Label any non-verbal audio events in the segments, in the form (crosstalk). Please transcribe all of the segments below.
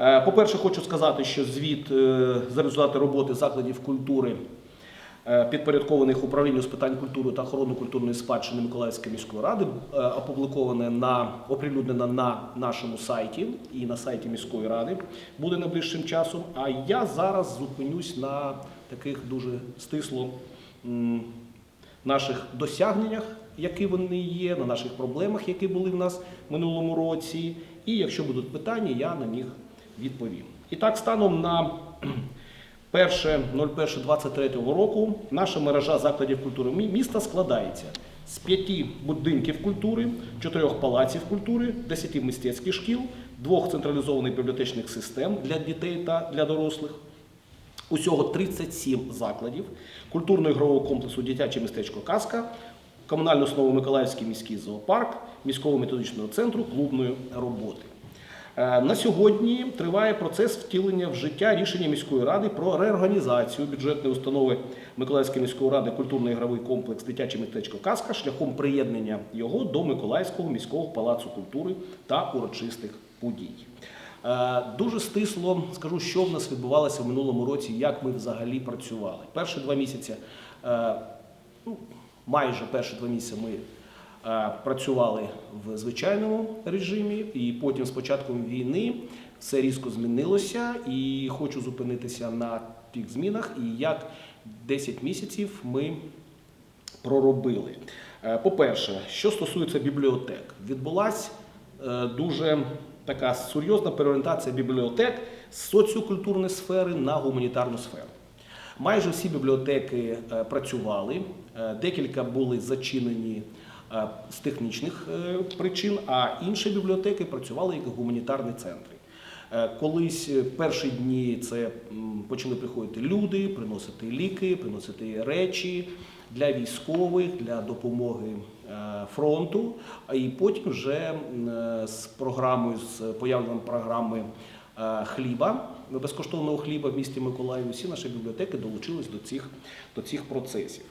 Е, По-перше, хочу сказати, що звіт е, за результати роботи закладів культури, е, підпорядкованих управлінню з питань культури та охорони культурної спадщини Миколаївської міської ради, опубліковане на оприлюднено на нашому сайті і на сайті міської ради, буде найближчим часом. А я зараз зупинюсь на таких дуже стисло наших досягненнях, які вони є, на наших проблемах, які були в нас в минулому році. І якщо будуть питання, я на них відповім. І так, станом на (clears throat) 1.01.23 року наша мережа закладів культури міста складається з п'яти будинків культури, чотирьох палаців культури, десяти мистецьких шкіл, двох централізованих бібліотечних систем для дітей та для дорослих. Усього 37 закладів культурно-ігрового комплексу Дитяче містечко Казка, комунальну основу Миколаївський міський зоопарк, міського методичного центру клубної роботи. Е, На сьогодні триває процес втілення в життя рішення міської ради про реорганізацію бюджетної установи Миколаївської міської ради культурно-ігровий комплекс Дитяче містечко Казка шляхом приєднання його до Миколаївського міського палацу культури та урочистих подій. Е, Дуже стисло скажу, що в нас відбувалося в минулому році, як ми взагалі працювали. Перші два місяці, е, ну, майже перші два місяці ми працювали в звичайному режимі, і потім з початком війни все різко змінилося. І хочу зупинитися на тих змінах, і як 10 місяців ми проробили. Е, По-перше, що стосується бібліотек, відбулася е, дуже така серйозна переорієнтація бібліотек з соціокультурної сфери на гуманітарну сферу. Майже всі бібліотеки е, працювали, е, декілька були зачинені е, з технічних е, причин, а інші бібліотеки працювали як гуманітарні центри. Е, Колись е, перші дні це почали приходити люди, приносити ліки, приносити речі для військових, для допомоги е, фронту. І потім вже е, з програмою, з появленням програми е, хліба, безкоштовного хліба в місті Миколаїв, всі наші бібліотеки долучились до цих, до цих процесів.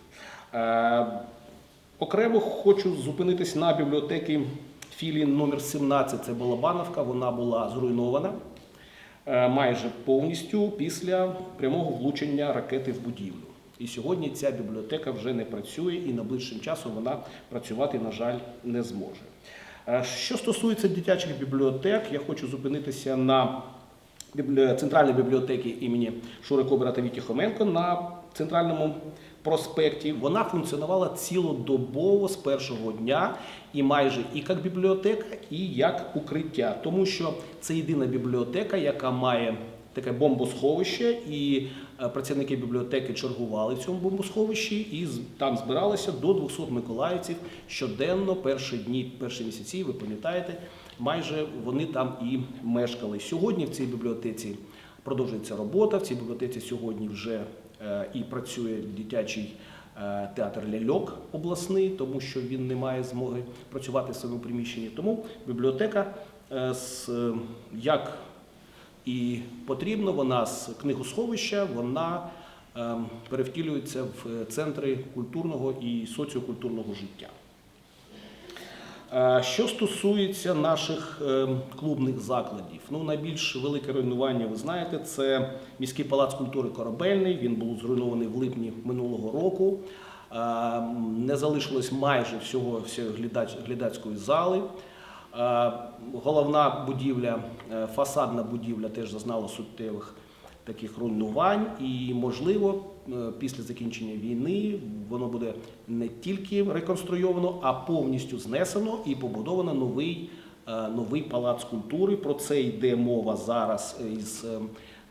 Окремо хочу зупинитись на бібліотеки філії номер 17 це Балабановка. Вона була зруйнована е, майже повністю після прямого влучення ракети в будівлю. І сьогодні ця бібліотека вже не працює, і найближчим часом вона працювати, на жаль, не зможе. Е, Що стосується дитячих бібліотек, я хочу зупинитися на біблі- центральної бібліотеки імені Шури Кобера та Віті Хоменко на центральному проспекті. Вона функціонувала цілодобово з першого дня і майже і як бібліотека, і як укриття, тому що це єдина бібліотека, яка має таке бомбосховище, і е, працівники бібліотеки чергували в цьому бомбосховищі, і там збиралося до 200 миколаївців щоденно, перші дні, перші місяці, ви пам'ятаєте, майже вони там і мешкали. Сьогодні в цій бібліотеці продовжується робота. В цій бібліотеці сьогодні вже і працює дитячий е, театр ляльок обласний, тому що він не має змоги працювати в своєму приміщенні. Тому бібліотека е, е, як і потрібно, вона з книгосховища, вона е, перевтілюється в центри культурного і соціокультурного життя. Е, Що стосується наших е, клубних закладів, ну найбільш велике руйнування, ви знаєте, це міський палац культури Корабельний. Він був зруйнований в липні минулого року. Е, Не залишилось майже всього глядацької зали. Е, Головна будівля, е, фасадна будівля теж зазнала суттєвих таких руйнувань, і можливо, після закінчення війни воно буде не тільки реконструйовано, а повністю знесено і побудовано новий, е, новий палац культури. Про це йде мова зараз із е,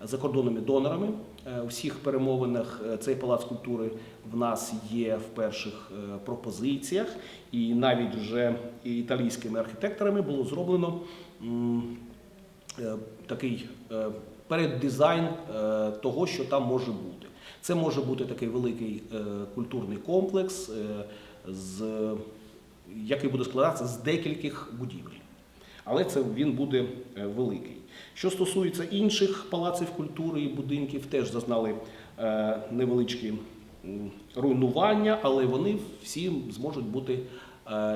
закордонними донорами. Е, У всіх перемовинах е, цей палац культури в нас є в перших е, пропозиціях, і навіть вже італійськими архітекторами було зроблено е, такий е, переддизайн е, того, що там може бути. Це може бути такий великий е, культурний комплекс, е, з, який буде складатися з декількох будівель. Але це він буде е, великий. Що стосується інших палаців культури і будинків, теж зазнали невеличкі руйнування, але вони всі зможуть бути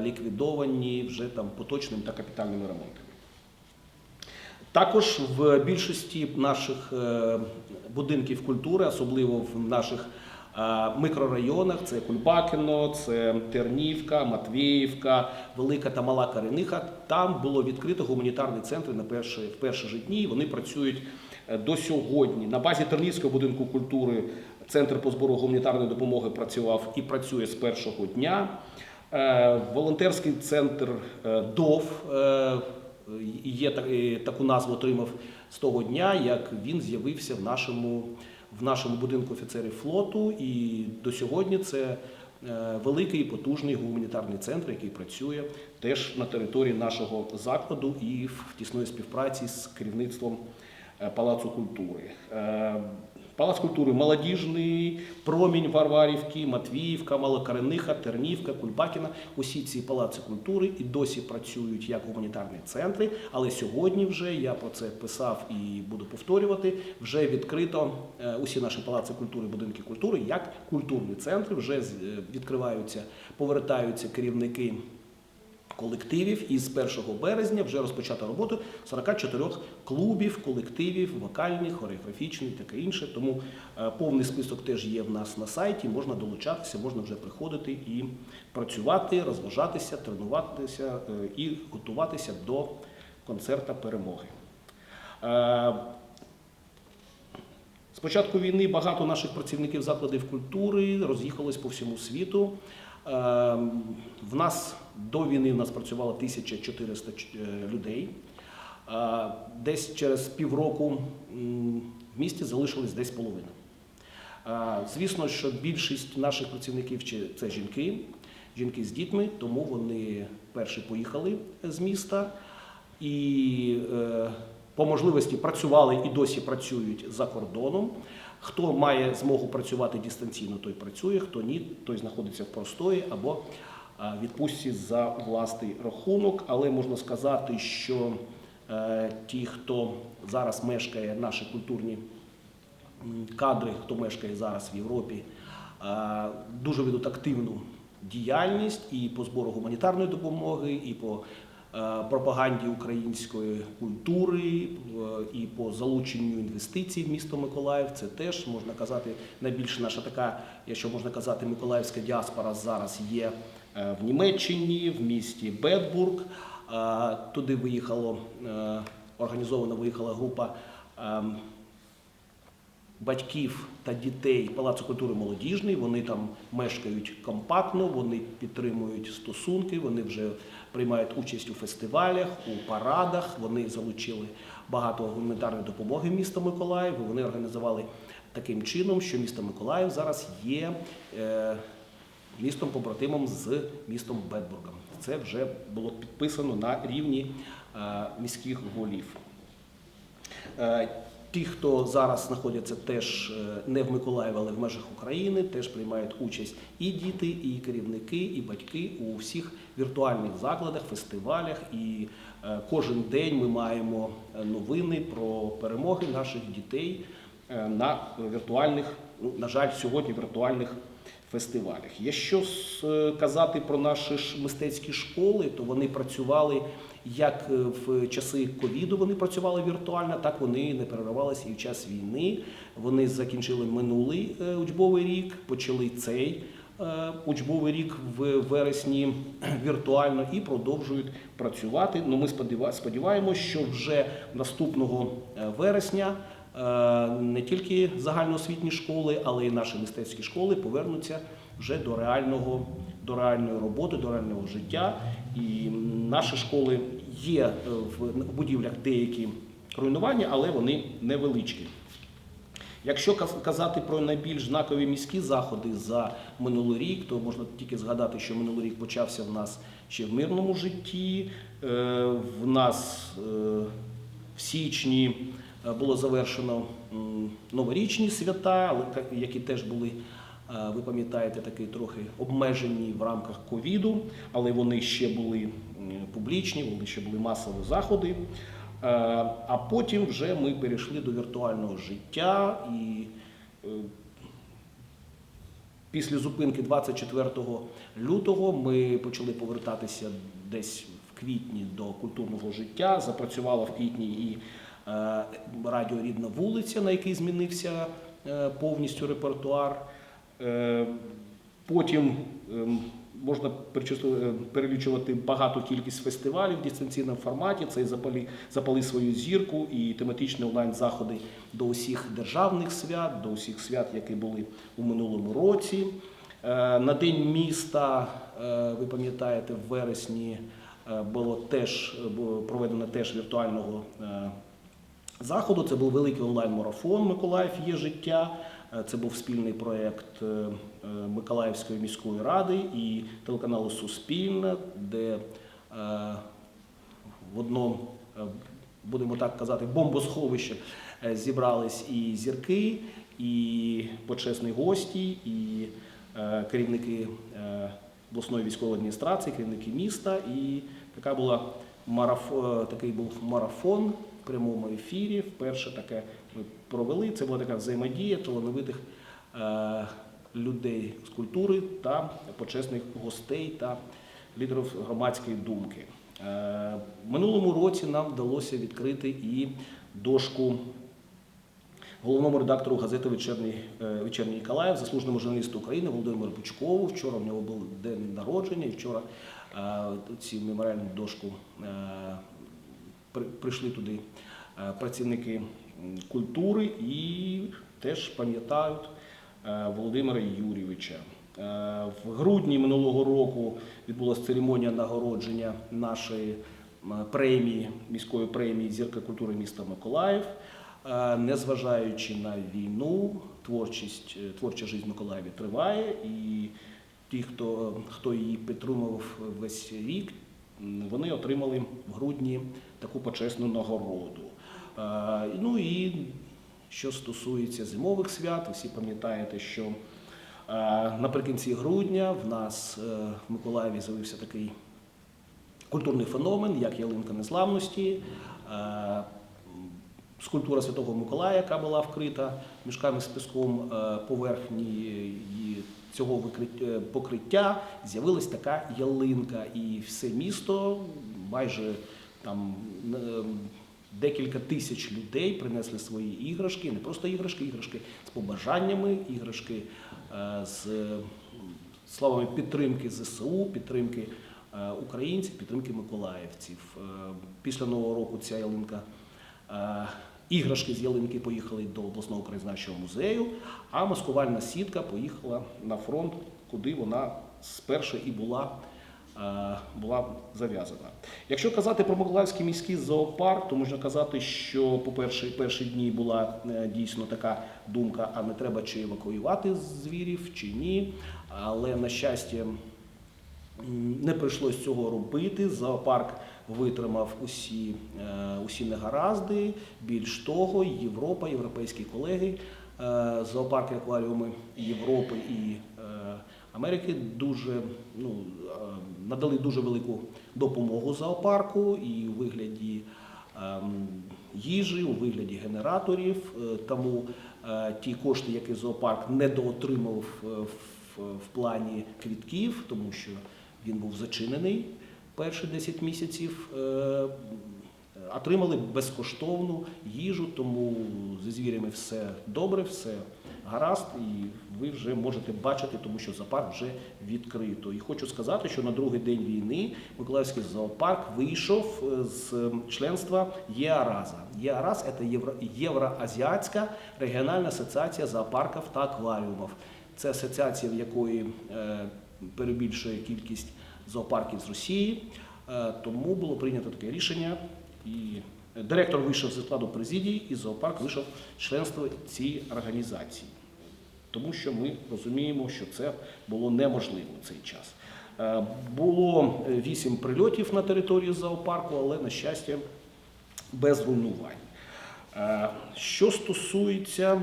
ліквідовані вже там поточними та капітальними ремонтами. Також в більшості наших е, будинків культури, особливо в наших е, мікрорайонах, це Кульбакино, це Тернівка, Матвіївка, Велика та Мала Карениха. Там було відкрито гуманітарні центри на перші, в перші ж дні. Вони працюють е, до сьогодні. На базі Тернівського будинку культури центр по збору гуманітарної допомоги працював і працює з першого дня. Волонтерський центр ДОВ є е, таку назву отримав з того дня, як він з'явився в нашому, в нашому будинку офіцерів флоту. І до сьогодні це е, великий і потужний гуманітарний центр, який працює теж на території нашого закладу і в тісної співпраці з керівництвом е, Палацу культури. Е, Палац культури молодіжний, промінь Варварівки, Матвіївка, Малокарениха, Тернівка, Кульбакіна. Усі ці палаци культури і досі працюють як гуманітарні центри. Але сьогодні вже я про це писав і буду повторювати. Вже відкрито е, усі наші палаци культури, будинки культури як культурні центри. Вже е, відкриваються, повертаються керівники колективів і з 1 березня вже розпочато роботу 44 клубів, колективів, вокальних, хореографічних, таке інше. Тому е, повний список теж є в нас на сайті. Можна долучатися, можна вже приходити і працювати, розважатися, тренуватися е, і готуватися до концерта перемоги. Е, з початку війни багато наших працівників закладів культури роз'їхалось по всьому світу. Е, В нас до війни в нас працювало 1400 е, людей. Е, Десь через півроку в місті залишилось десь половина. Е, Звісно, що більшість наших працівників це жінки, жінки з дітьми, тому вони перші поїхали з міста і по можливості працювали і досі працюють за кордоном. Хто має змогу працювати дистанційно, той працює, хто ні, той знаходиться в простої або е, відпустці за власний рахунок. Але можна сказати, що е, ті, хто зараз мешкає, наші культурні кадри, хто мешкає зараз в Європі, е, дуже ведуть активну діяльність і по збору гуманітарної допомоги, і по пропаганді української культури, е, і по залученню інвестицій в місто Миколаїв. Це теж можна казати найбільше наша така, якщо можна казати, миколаївська діаспора зараз є е, в Німеччині, в місті Бетбург. Е, Туди виїхало е, організовано виїхала група. Батьків та дітей Палацу культури молодіжний. Вони там мешкають компактно, вони підтримують стосунки, вони вже приймають участь у фестивалях, у парадах. Вони залучили багато гуманітарної допомоги міста Миколаїв. Вони організували таким чином, що місто Миколаїв зараз є. Е, Містом побратимом з містом Бетбургом. Це вже було підписано на рівні е, міських голів. Ті, хто зараз знаходяться теж е, не в Миколаєві, але в межах України, теж приймають участь і діти, і керівники, і батьки у всіх віртуальних закладах, фестивалях. І е, кожен день ми маємо е, новини про перемоги наших дітей на віртуальних, ну, на жаль, сьогодні віртуальних фестивалях. Якщо казати про наші мистецькі школи, то вони працювали як е, в часи ковіду вони працювали віртуально, так вони не переривалися і в час війни. Вони закінчили минулий е, учбовий рік, почали цей е, учбовий рік в вересні (clears throat) віртуально і продовжують працювати. Ну, ми сподіва- сподіваємося, що вже наступного вересня не тільки загальноосвітні школи, але й наші мистецькі школи повернуться вже до реального, до реальної роботи, до реального життя. І наші школи є е, в будівлях деякі руйнування, але вони невеличкі. Якщо казати про найбільш знакові міські заходи за минулий рік, то можна тільки згадати, що минулий рік почався в нас ще в мирному житті. Е, В нас е, в січні е, було завершено новорічні свята, але які теж були, е, ви пам'ятаєте, такі трохи обмежені в рамках ковіду, але вони ще були публічні, вони ще були масові заходи. Е, А потім вже ми перейшли до віртуального життя і е, після зупинки 24 лютого ми почали повертатися десь в квітні до культурного життя. Запрацювала в квітні і е, радіо Рідна вулиця, на який змінився е, повністю репертуар. Е, Потім ем, можна е, перелічувати багато кількість фестивалів в дистанційному форматі. Це і запали, запали свою зірку і тематичні онлайн-заходи до усіх державних свят, до усіх свят, які були у минулому році. Е, На День міста, е, ви пам'ятаєте, в вересні е, було теж було проведено теж віртуального е, заходу. Це був великий онлайн-марафон Миколаїв є життя. Е, Це був спільний проєкт е, е, Миколаївської міської ради і телеканалу Суспільне, де в одному, будемо так казати, бомбосховище зібрались і зірки, і почесні гості, і керівники обласної військової адміністрації, керівники міста. І така була марафон, такий був марафон прямому ефірі. Вперше таке ми провели. Це була така взаємодія талановитих е, людей з культури та почесних гостей та лідерів громадської думки. Е, минулому році нам вдалося відкрити і дошку головному редактору газети Вечірній, е, Вечірній Ніколаїв, заслуженому журналісту України Володимиру Пучкову. Вчора в нього був день народження, і вчора ці меморіальну дошку прийшли туди е, працівники культури і теж пам'ятають е, Володимира Юрійовича. Е, В грудні минулого року відбулася церемонія нагородження нашої премії, міської премії Зірка культури міста Миколаїв. Незважаючи на війну, творчість, творча життя Миколаєві триває, і ті, хто, хто її підтримував весь рік, вони отримали в грудні таку почесну нагороду. Е, Ну і що стосується зимових свят, всі пам'ятаєте, що е, наприкінці грудня в нас е, в Миколаєві з'явився такий культурний феномен, як ялинка незламності. Е, Скульптура Святого Миколая, яка була вкрита мішками з піском е, поверхні цього викриття- покриття, з'явилась така ялинка, і все місто майже там е, декілька тисяч людей принесли свої іграшки, не просто іграшки, іграшки з побажаннями, іграшки е, з словами підтримки ЗСУ, підтримки е, українців, підтримки миколаївців. Е, Після Нового року ця ялинка. Іграшки з ялинки поїхали до обласного краєзнавчого музею, а маскувальна сітка поїхала на фронт, куди вона спершу і була, е, була зав'язана. Якщо казати про Миколаївський міський зоопарк, то можна казати, що по перші, перші дні була е, дійсно така думка, а не треба чи евакуювати звірів, чи ні. Але на щастя, Не прийшлось цього робити. Зоопарк витримав усі, е, усі негаразди. Більш того, Європа, європейські колеги, е, зоопарки, акваріуми Європи і е, Америки дуже ну, надали дуже велику допомогу зоопарку і у вигляді ем, їжі, у вигляді генераторів. Тому ті кошти, які зоопарк недоотримав в плані квітків, тому що він був зачинений перші 10 місяців. е, Отримали безкоштовну їжу, тому зі звірями все добре, все гаразд, і ви вже можете бачити, тому що зоопарк вже відкрито. І хочу сказати, що на другий день війни Миколаївський зоопарк вийшов е, з членства ЄАРАЗа. ЄАРАЗ – це Євро, Євроазіатська регіональна асоціація зоопарків та акваріумів. Це асоціація, в якої е, перебільшує кількість зоопарків з Росії. Е, Тому було прийнято таке рішення. І директор вийшов зі складу президії, і зоопарк вийшов з членства цієї організації. Тому що ми розуміємо, що це було неможливо в цей час. Е, Було вісім прильотів на території зоопарку, але, на щастя, без руйнувань. Е, Що стосується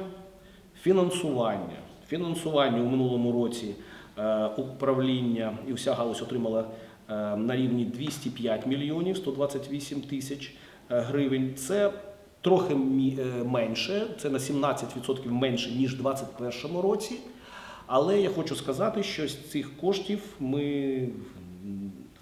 фінансування, фінансування у минулому році управління і вся галузь отримала е, на рівні 205 мільйонів 128 тисяч е, гривень. Це трохи е, менше, це на 17% менше ніж у 2021 році. Але я хочу сказати, що з цих коштів ми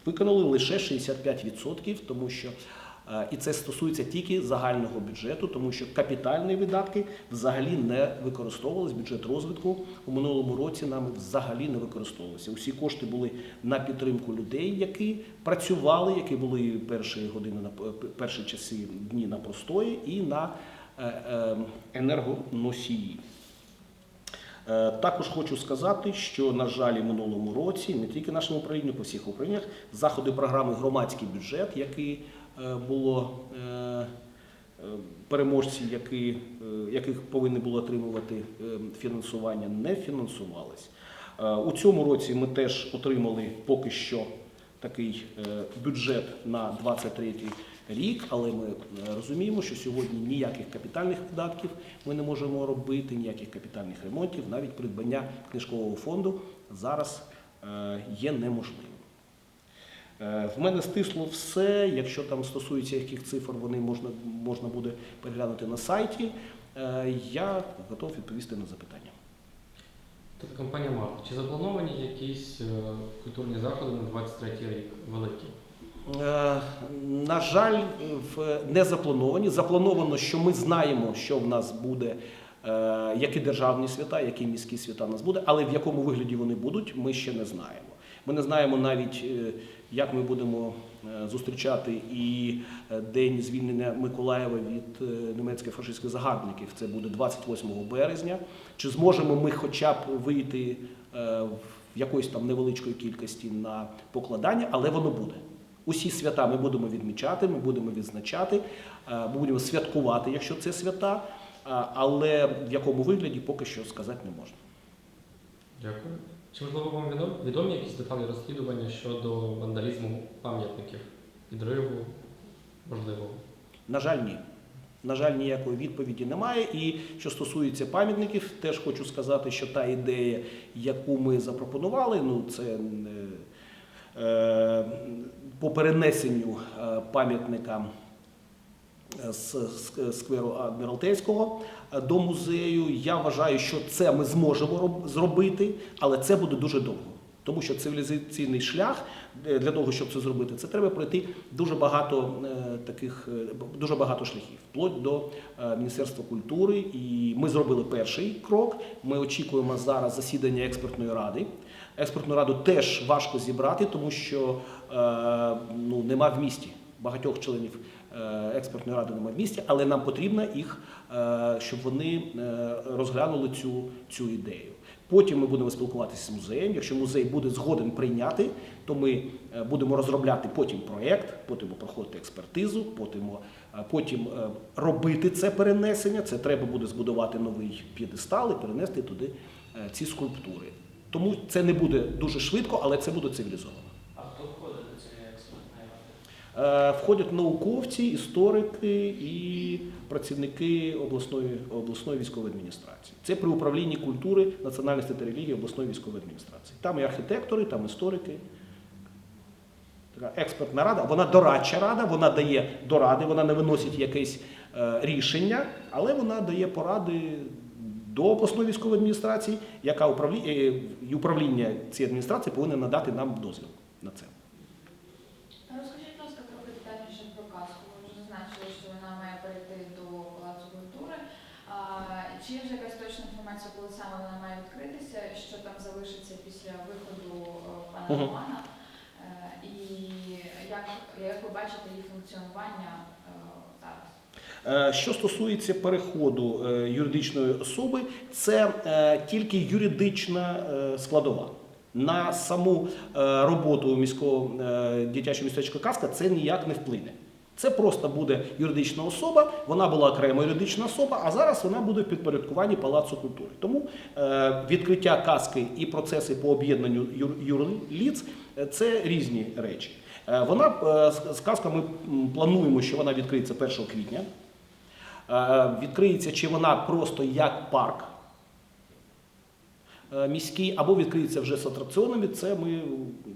виконали лише 65%, тому що Е, І це стосується тільки загального бюджету, тому що капітальні видатки взагалі не використовувалися. Бюджет розвитку у минулому році нами взагалі не використовувався. Усі кошти були на підтримку людей, які працювали, які були перші години на перші часи дні на простої, і на е, е, енергоносії. Е, Також хочу сказати, що, на жаль, в минулому році, не тільки нашому управлінню, по всіх управліннях, заходи програми Громадський бюджет, який е, було е, е, переможці, які, е, яких повинні були отримувати е, фінансування, не фінансувались. Е, У цьому році ми теж отримали поки що такий е, бюджет на 23 рік, але ми е, розуміємо, що сьогодні ніяких капітальних видатків ми не можемо робити, ніяких капітальних ремонтів, навіть придбання книжкового фонду зараз е, є неможливим. Е, В мене стисло все. Якщо там стосується яких цифр, вони можна, можна буде переглянути на сайті. Е, Я готов відповісти на запитання. Тобто компанія Марк. Чи заплановані якісь е, культурні заходи на 23 рік великі? На жаль, не заплановані. Заплановано, що ми знаємо, що в нас буде, які державні свята, які міські свята в нас буде, але в якому вигляді вони будуть, ми ще не знаємо. Ми не знаємо навіть, як ми будемо е, зустрічати і е, день звільнення Миколаєва від е, німецьких фашистських загарбників. Це буде 28 березня. Чи зможемо ми хоча б вийти в якоїсь там невеличкої кількості на покладання, але воно буде. Усі свята ми будемо відмічати, ми будемо відзначати, будемо святкувати, якщо це свята, але в якому вигляді поки що сказати не можна. Дякую. Чи можливо вам відомі, відомі якісь деталі розслідування щодо вандалізму пам'ятників, підриву, можливо? На жаль, ні. На жаль, ніякої відповіді немає. І що стосується пам'ятників, теж хочу сказати, що та ідея, яку ми запропонували, ну це е, е, по перенесенню е, пам'ятника з з скверу Адміралтейського е, до музею. Я вважаю, що це ми зможемо зробити, але це буде дуже довго. Тому що цивілізаційний шлях е, для того, щоб це зробити, це треба пройти дуже багато е, таких е, дуже багато шляхів, вплоть до е, Міністерства культури. І ми зробили перший крок. Ми очікуємо зараз засідання експертної ради. Експертну раду теж важко зібрати, тому що е, ну, нема в місті багатьох членів е, експертної ради немає в місті, але нам потрібно їх, е, щоб вони е, розглянули цю, цю ідею. Потім ми будемо спілкуватися з музеєм. Якщо музей буде згоден прийняти, то ми е, будемо розробляти потім проєкт, потім проходити експертизу, потім, е, потім е, робити це перенесення. Це треба буде збудувати новий п'єдестал і перенести туди е, ці скульптури. Тому це не буде дуже швидко, але це буде цивілізовано. А хто входить до цієї експертної ради? Е, Входять науковці, історики і працівники обласної, обласної військової адміністрації. Це при управлінні культури, національності та релігії обласної військової адміністрації. Там і архітектори, там історики. Така експертна рада, вона дорадча рада, вона дає доради, вона не виносить якесь е, рішення, але вона дає поради до обласної військової адміністрації, яка е, і управління цієї адміністрації повинна надати нам дозвіл на це. Розкажіть, будь ласка, трохи детальніше про казку. Ви вже зазначили, що вона має перейти до Палацу культури. А, Чи є вже якась точна інформація, коли саме вона має відкритися, що там залишиться після виходу е, пана Мгм. Романа? Е, І як, як ви бачите її функціонування е, зараз? Е, Що стосується переходу е, юридичної особи, це е, тільки юридична е, складова. На саму е, роботу міського е, дитячого містечка Казка це ніяк не вплине. Це просто буде юридична особа, вона була окрема юридична особа, а зараз вона буде в підпорядкуванні Палацу культури. Тому е, відкриття казки і процеси по об'єднанню юр- юрліц е, це різні речі. Е, Вона з- сказка ми плануємо, що вона відкриється 1 квітня. Відкриється чи вона просто як парк міський, або відкриється вже з атракціонами, це ми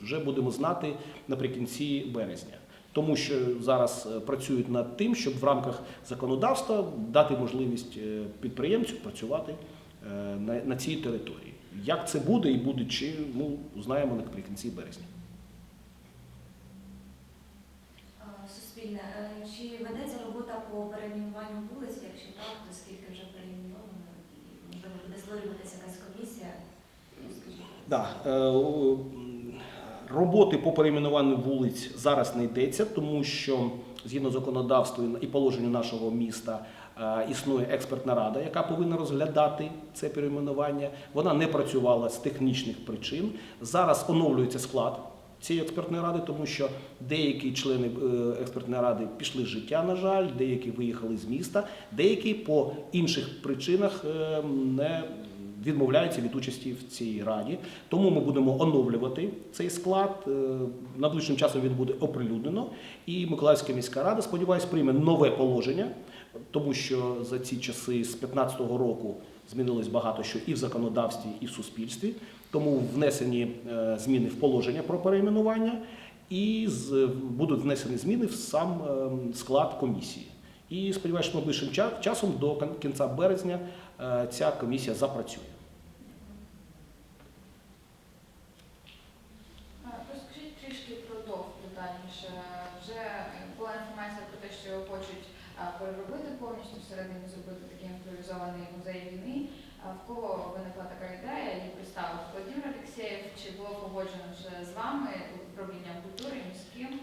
вже будемо знати наприкінці березня. Тому що зараз е, працюють над тим, щоб в рамках законодавства дати можливість е, підприємцю працювати е, на, цій території. Як це буде і буде чи, ну, знаємо наприкінці березня. Суспільне. Чи ведеться робота по перейменуванню вулиць? Якщо так, то скільки вже перейменовано? Можливо буде створюватися якась комісія? Да. Роботи по перейменуванню вулиць зараз не йдеться, тому що згідно законодавства і положенню нашого міста е, існує експертна рада, яка повинна розглядати це перейменування. Вона не працювала з технічних причин. Зараз оновлюється склад цієї експертної ради, тому що деякі члени е, експертної ради пішли з життя, на жаль, деякі виїхали з міста, деякі по інших причинах е, не відмовляються від участі в цій раді. Тому ми будемо оновлювати цей склад. Е, Найближчим часом він буде оприлюднено. І Миколаївська міська рада, сподіваюся, прийме нове положення, тому що за ці часи з 2015 року змінилось багато що і в законодавстві, і в суспільстві. Тому внесені е, зміни в положення про перейменування, і будуть внесені зміни в сам е, склад комісії. І сподіваюся, що найближчим часом до кінця березня ця комісія запрацює. А, Розкажіть трішки про ДОВ детальніше. Вже була інформація про те, що його хочуть а, переробити повністю всередині, зробити такий імпровізований музей війни. А В кого виникла така ідея і представив Владимир Алексєєв? Чи було погоджено вже з вами управлінням культури міським?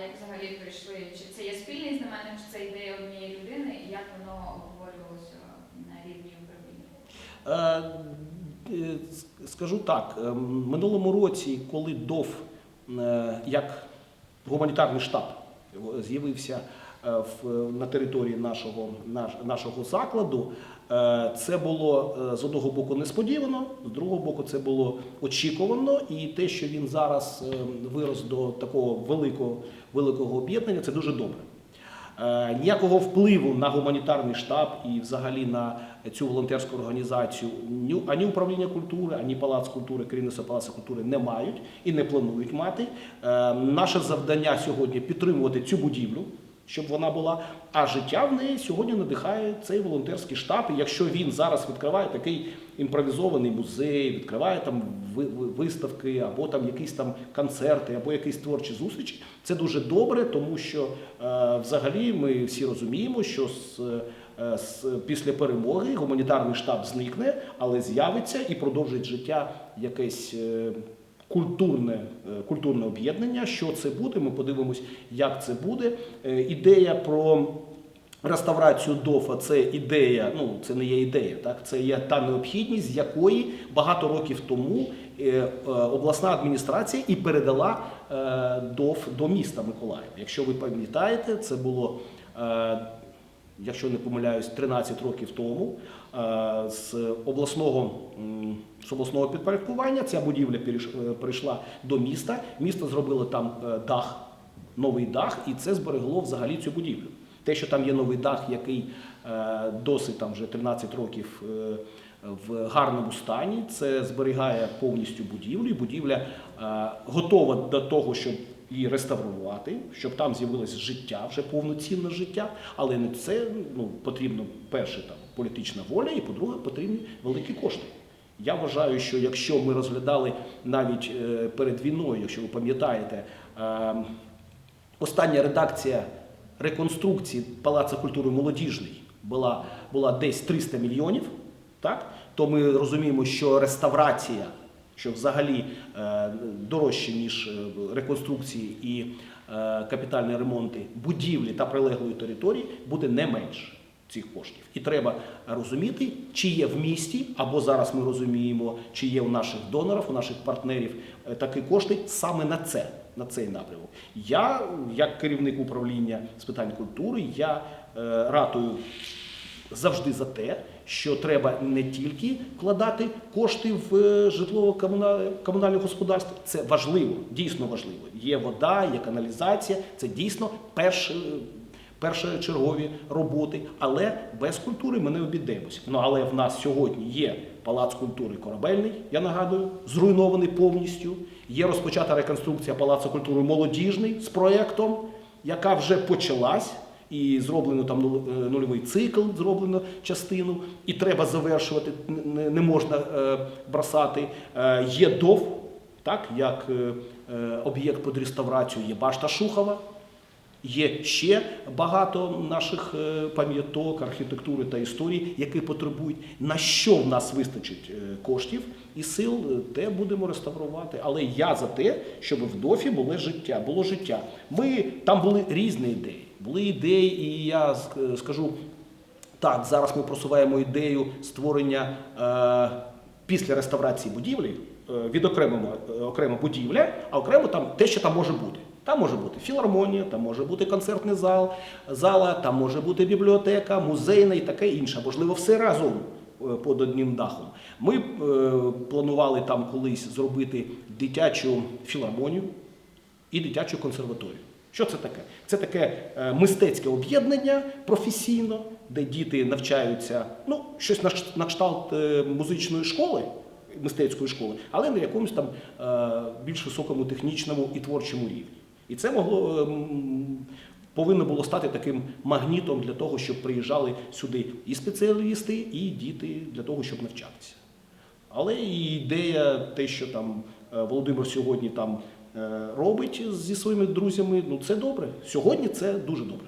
Як взагалі прийшли? Чи це є спільний знаменник, чи це ідея однієї людини, і як воно обговорювалося на рівні управління? Е, е, Скажу так, е, минулому році, коли ДОВ як гуманітарний штаб з'явився на території нашого, наш- нашого закладу, е, це було е, з одного боку несподівано, з другого боку, це було очікувано. І те, що він зараз е, вирос до такого великого, великого об'єднання, це дуже добре. Е, Ніякого впливу на гуманітарний штаб і взагалі на цю волонтерську організацію ні- ані управління культури, ані палац культури, керівництво палацу культури не мають і не планують мати. Е, Наше завдання сьогодні підтримувати цю будівлю, щоб вона була. А життя в неї сьогодні надихає цей волонтерський штаб. І якщо він зараз відкриває такий імпровізований музей, відкриває там ви- ви- виставки, або там якісь там концерти, або якісь творчі зустрічі, це дуже добре, тому що е, взагалі ми всі розуміємо, що е, з, після перемоги гуманітарний штаб зникне, але з'явиться і продовжить життя якесь. Культурне, е, культурне об'єднання. Що це буде? Ми подивимось, як це буде. Е, Ідея про реставрацію ДОФа це ідея, ну це не є ідея, так це є та необхідність, з якої багато років тому е, обласна адміністрація і передала ДОФ до міста Миколаїв. Якщо ви пам'ятаєте, це було. Якщо не помиляюсь, 13 років тому е, з обласного, з обласного підпорядкування ця будівля е, перейшла до міста. Місто зробило там е, дах, новий дах, і це зберегло взагалі цю будівлю. Те, що там є новий дах, який досить там вже 13 років в гарному стані, це зберігає повністю будівлю. І будівля готова до того, щоб її реставрувати, щоб там з'явилось життя, вже повноцінне життя. Але не це ну, потрібно перше там політична воля, і по-друге, потрібні великі кошти. Я вважаю, що якщо ми розглядали навіть е, перед війною, якщо ви пам'ятаєте, е, остання редакція реконструкції Палацу культури молодіжний була, була десь 300 мільйонів, так? то ми розуміємо, що реставрація, що взагалі е, дорожче, ніж е, реконструкції і е, капітальні ремонти будівлі та прилеглої території, буде не менше цих коштів. І треба розуміти, чи є в місті, або зараз ми розуміємо, чи є у наших донорів, у наших партнерів такі кошти саме на це, на цей напрямок. Я, як керівник управління з питань культури, я е, ратую завжди за те, що треба не тільки вкладати кошти в е, житлово-комунальне господарство. Це важливо, дійсно важливо. Є вода, є каналізація, це дійсно перше. Першочергові роботи, але без культури ми не обійдемося. Ну але в нас сьогодні є палац культури корабельний, я нагадую, зруйнований повністю. Є розпочата реконструкція палацу культури молодіжний з проєктом, яка вже почалась. І зроблено там е, нульовий цикл, зроблено частину, і треба завершувати, не, можна е, бросати. Е, є ДОВ, так, як об'єкт під реставрацію, є башта Шухова, Є ще багато наших пам'яток, архітектури та історії, які потребують. На що в нас вистачить коштів і сил, те будемо реставрувати. Але я за те, щоб в ДОФі було життя. Було життя. Ми там були різні ідеї. Були ідеї, і я скажу так, зараз ми просуваємо ідею створення е, після реставрації будівлі, е, відокремимо е, окремо будівля, а окремо там те, що там може бути. Там може бути філармонія, там може бути концертний зал, зала, там може бути бібліотека, музейна і таке інше. Можливо, все разом під одним дахом. Ми е, планували там колись зробити дитячу філармонію і дитячу консерваторію. Що це таке? Це таке е, мистецьке об'єднання професійно, де діти навчаються, ну, щось на кшталт е, музичної школи, мистецької школи, але на якомусь там е, більш високому технічному і творчому рівні. І це могло повинно було стати таким магнітом для того, щоб приїжджали сюди і спеціалісти, і діти для того, щоб навчатися. Але і ідея, те, що там Володимир сьогодні там Е, робить зі своїми друзями. Ну це добре. Сьогодні це дуже добре.